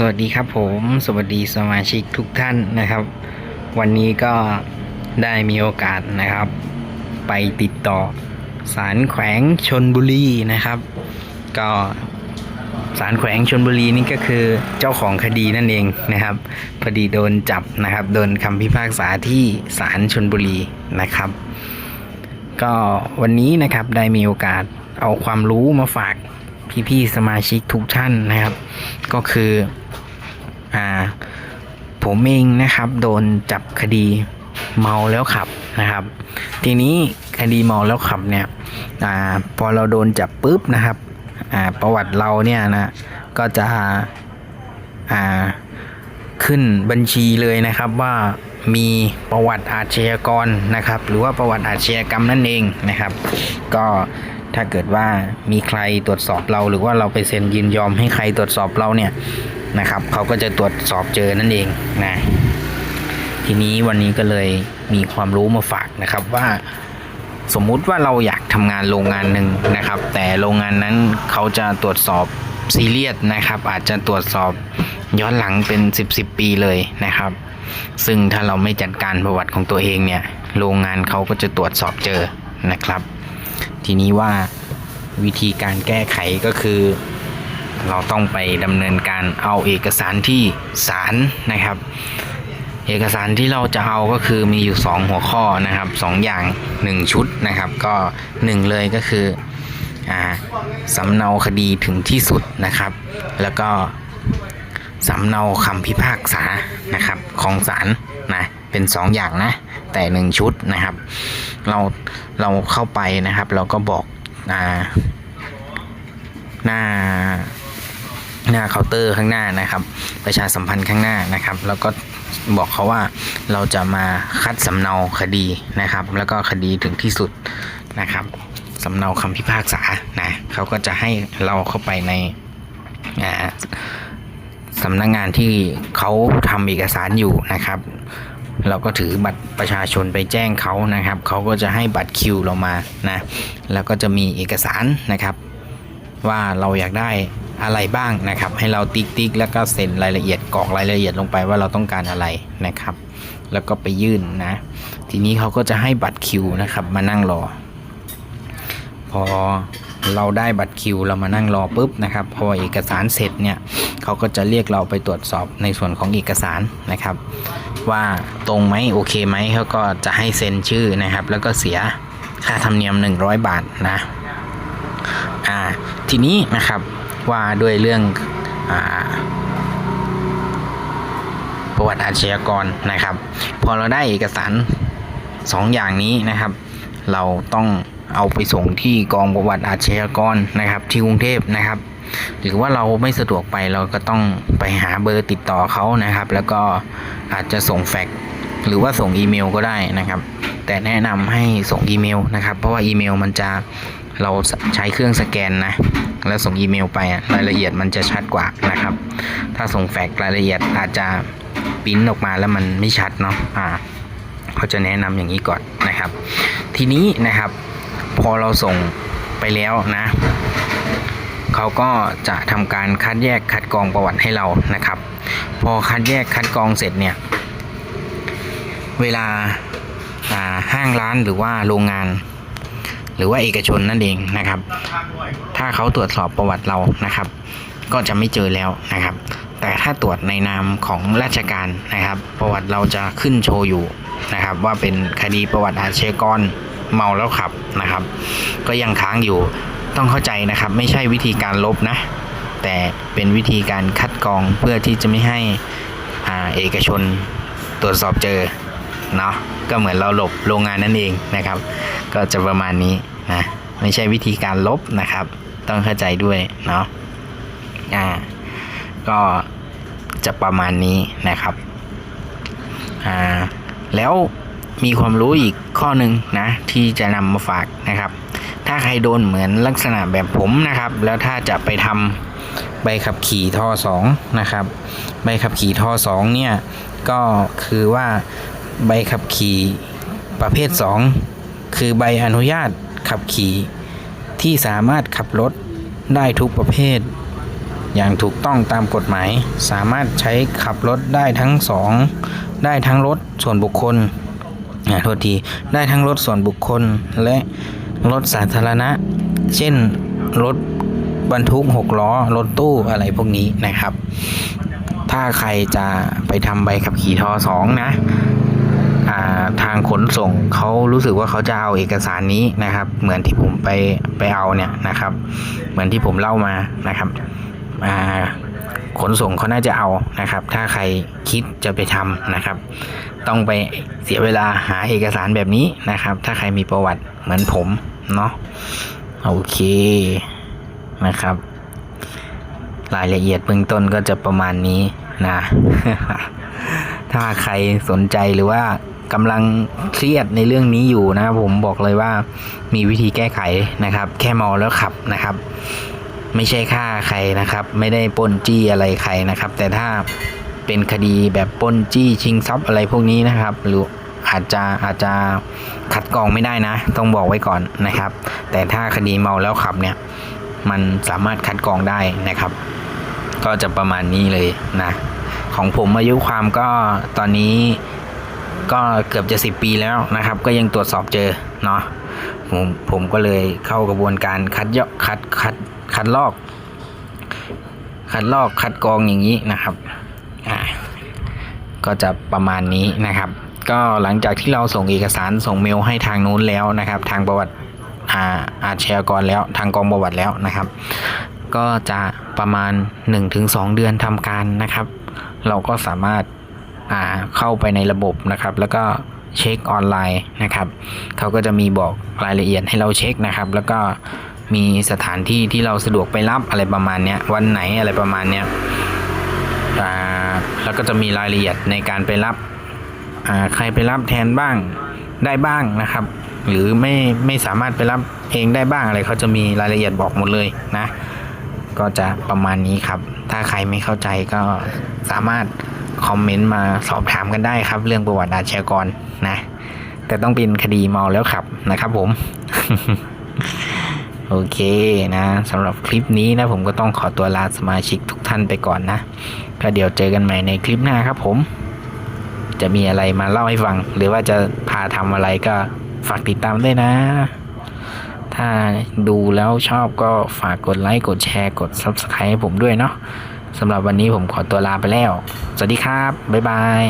สวัสดีครับผมสวัสดีสมาชิกทุกท่านนะครับ วันนี้ก็ได้มีโอกาสนะครับ ไปติดต่อศาลแขวงชนบุรีนะครับ ก็ศาลแขวงชนบุรีนี่ก็คือเจ้าของคดีนั่นเองนะครับพอดีโดนจับนะครับ โดนคำพิพากษาที่ศาลชนบุรีนะครับ ก็วันนี้นะครับได้มีโอกาสเอาความรู้มาฝากพี่ๆสมาชิกทุกท่านนะครับ ก็คือ อ่าผมเองนะครับโดนจับคดีเมาแล้วขับนะครับ ทีนี้คดีเมาแล้วขับเนี่ยอพอเราโดนจับปุ๊บนะครับประวัติเราเนี่ยนะก็จะขึ้นบัญชีเลยนะครับว่ามีประวัติอาชญากรนะครับ หรือว่าประวัติอาชญากรรมนั่นเองนะครับ ก็ถ้าเกิดว่ามีใครตรวจสอบเรา หรือว่าเราไปเซ็นยินยอมให้ใครตรวจสอบเราเนี่ย นะครับเขาก็จะตรวจสอบเจอนั่นเองนะทีนี้วันนี้ก็เลยมีความรู้มาฝากนะครับว่าสมมุติว่าเราอยากทำงานโรงงานหนึ่งนะครับ แต่โรงงานนั้นเขาจะตรวจสอบซีเรียสนะครับ อาจจะตรวจสอบย้อนหลังเป็น 10บสปีเลยนะครับ ซึ่งถ้าเราไม่จัดการประวัติของตัวเองเนี่ย โรงงานเขาก็จะตรวจสอบเจอนะครับ ทีนี้ว่าวิธีการแก้ไขก็คือ เราต้องไปดำเนินการเอาเอกสารที่ศาลนะครับ เอกสารที่เราจะเอาก็คือมีอยู่ 2 หัวข้อนะครับสองอย่าง 1 ชุดนะครับ ก็ 1 เลยก็คืออสำเนาคดีถึงที่สุดนะครับ แล้วก็สำเนาคำพิพากษานะครับของศาลนะเป็น 2 อย่างนะ แต่ 1 ชุดนะครับ เราเราเข้าไปนะครับ เราก็บอกอ่าหน้า หน้าเคาน์เตอร์ข้างหน้านะครับ ประชาสัมพันธ์ข้างหน้านะครับ แล้วก็บอกเขาว่าเราจะมาคัดสำเนาคดีนะครับ แล้วก็คดีถึงที่สุดนะครับสำเนาคำพิพากษานะเขาก็จะให้เราเข้าไปในอ่าสำนักงานที่เขาทำเอกสารอยู่นะครับ เราก็ถือบัตรประชาชนไปแจ้งเขานะครับเขาก็จะให้บัตรคิวเรามานะแล้วก็จะมีเอกสารนะครับ ว่าเราอยากได้ อะไรบ้างนะครับ ให้เราติ๊กติ๊กแล้วก็เซ็นรายละเอียดกรอกรายละเอียดลงไปว่าเราต้องการอะไรนะครับ แล้วก็ไปยื่นนะ ทีนี้เขาก็จะให้บัตรคิวนะครับ มานั่งรอ พอเราได้บัตรคิวเรามานั่งรอปุ๊บนะครับ พอเอกสารเสร็จเนี่ยเขาก็จะเรียกเราไปตรวจสอบในส่วนของเอกสารนะครับ ว่าตรงไหมโอเคไหมเขาก็จะให้เซ็นชื่อนะครับ แล้วก็เสียค่าธรรมเนียม 100 บาทนะอ่า ทีนี้นะครับว่าด้วยเรื่องอประวัติอาชญากรนะครับ พอเราได้เอกสารสองอย่างนี้นะครับ เราต้องเอาไปส่งที่กองประวัติอาชญากรนะครับ ที่กรุงเทพนะครับ หรือว่าเราไม่สะดวกไปเราก็ต้องไปหาเบอร์ติดต่อเขานะครับ แล้วก็อาจจะส่งแฟกซ์หรือว่าส่งอีเมลก็ได้นะครับ แต่แนะนำให้ส่งอีเมลนะครับ เพราะว่าอีเมลมันจะ เราใช้เครื่องสแกนนะ แล้วส่งอีเมลไปรายละเอียดมันจะชัดกว่านะครับ ถ้าส่งแฟกซ์รายละเอียดอาจจะปิ้นออกมาแล้วมันไม่ชัดเนาะอ่าเขาจะแนะนำอย่างนี้ก่อนนะครับ ทีนี้นะครับ พอเราส่งไปแล้วนะเขาก็จะทำการคัดแยกคัดกรองประวัติให้เรานะครับ พอคัดแยกคัดกรองเสร็จเนี่ยเวลาห้างร้านหรือว่าโรงงาน หรือว่าเอกชนนั่นเองนะครับ ถ้าเขาตรวจสอบประวัติเรานะครับ ก็จะไม่เจอแล้วนะครับ แต่ถ้าตรวจในนามของราชการนะครับ ประวัติเราจะขึ้นโชว์อยู่นะครับ ว่าเป็นคดีประวัติอาชญากรเมาแล้วขับนะครับ ก็ยังค้างอยู่ต้องเข้าใจนะครับ ไม่ใช่วิธีการลบนะ แต่เป็นวิธีการคัดกรองเพื่อที่จะไม่ให้อาเอกชนตรวจสอบเจอเนาะก็เหมือนเราหลบโรงงานนั่นเองนะครับ ก็จะประมาณนี้ นะไม่ใช่วิธีการลบนะครับ ต้องเข้าใจด้วยเนาะอ่าก็จะประมาณนี้นะครับอ่าแล้วมีความรู้อีกข้อหนึ่งนะที่จะนำมาฝากนะครับ ถ้าใครโดนเหมือนลักษณะแบบผมนะครับ แล้วถ้าจะไปทำใบขับขี่ท่อสองนะครับ ใบขับขี่ท่อสองเนี่ยก็คือว่าใบขับขี่ประเภท 2 คือใบอนุญาต ขับขี่ ที่สามารถขับรถได้ทุกประเภท อย่างถูกต้องตามกฎหมาย สามารถใช้ขับรถได้ทั้งสองได้ทั้งรถส่วนบุคคลอ่าโทษทีได้ทั้งรถส่วนบุคคลและรถสาธารณะ เช่นรถบรรทุกหกล้อรถตู้อะไรพวกนี้นะครับ ถ้าใครจะไปทำใบขับขี่ทอสองนะ ทางขนส่งเขารู้สึกว่าเขาจะเอาเอกสารนี้นะครับ เหมือนที่ผมไปไปเอาเนี่ยนะครับ เหมือนที่ผมเล่ามานะครับขนส่งเขาน่าจะเอานะครับ ถ้าใครคิดจะไปทำนะครับ ต้องไปเสียเวลาหาเอกสารแบบนี้นะครับ ถ้าใครมีประวัติเหมือนผมเนาะโอเคนะครับ รายละเอียดเบื้องต้นก็จะประมาณนี้นะ ถ้าใครสนใจหรือว่า กำลังเครียดในเรื่องนี้อยู่นะผมบอกเลยว่ามีวิธีแก้ไขนะครับ แค่เมาแล้วขับนะครับ ไม่ใช่ฆ่าใครนะครับ ไม่ได้ป้นจี้อะไรใครนะครับ แต่ถ้าเป็นคดีแบบป้นจี้ชิงทรัพย์อะไรพวกนี้นะครับ หรืออาจจะอาจจะคัดกรองไม่ได้นะ ต้องบอกไว้ก่อนนะครับ แต่ถ้าคดีเมาแล้วขับเนี่ย มันสามารถคัดกรองได้นะครับ ก็จะประมาณนี้เลยนะ ของผมอายุความก็ตอนนี้ ก็เกือบจะสิบปีแล้วนะครับ ก็ยังตรวจสอบเจอเนาะผมผมก็เลยเข้ากระบวนการคัดเยาะคัดคัดคัดลอก คัดลอกคัดกรองอย่างนี้นะครับอ่าก็จะประมาณนี้นะครับ ก็หลังจากที่เราส่งเอกสารส่งเมลให้ทางนู้นแล้วนะครับ ทางประวัติอาอาชญากรแล้วทางกองประวัติแล้วนะครับ ก็จะประมาณ 1-2 เดือนทำการนะครับ เราก็สามารถ เข้าไปในระบบนะครับ แล้วก็เช็คออนไลน์นะครับเขาก็จะมีบอกรายละเอียดให้เราเช็คนะครับ แล้วก็มีสถานที่ที่เราสะดวกไปรับอะไรประมาณเนี้ยวันไหนอะไรประมาณเนี้ยแล้วก็จะมีรายละเอียดในการไปรับใครไปรับแทนบ้างได้บ้างนะครับ หรือไม่ไม่สามารถไปรับเองได้บ้างอะไรเขาจะมีรายละเอียดบอกหมดเลยนะ ก็จะประมาณนี้ครับ ถ้าใครไม่เข้าใจก็สามารถ คอมเมนต์มาสอบถามกันได้ครับ เรื่องประวัติอาชญากรนะ แต่ต้องเป็นคดีเมาแล้วขับนะครับผม โอเคนะสำหรับคลิปนี้นะผมก็ต้องขอตัวลาสมาชิกทุกท่านไปก่อนนะก็เดี๋ยวเจอกันใหม่ในคลิปหน้าครับผม จะมีอะไรมาเล่าให้ฟัง หรือว่าจะพาทำอะไรก็ฝากติดตามด้วยนะ ถ้าดูแล้วชอบก็ฝากกดไลค์ กดแชร์ กด Subscribe ให้ผมด้วยเนาะ สำหรับวันนี้ผมขอตัวลาไปแล้ว สวัสดีครับ บ๊ายบาย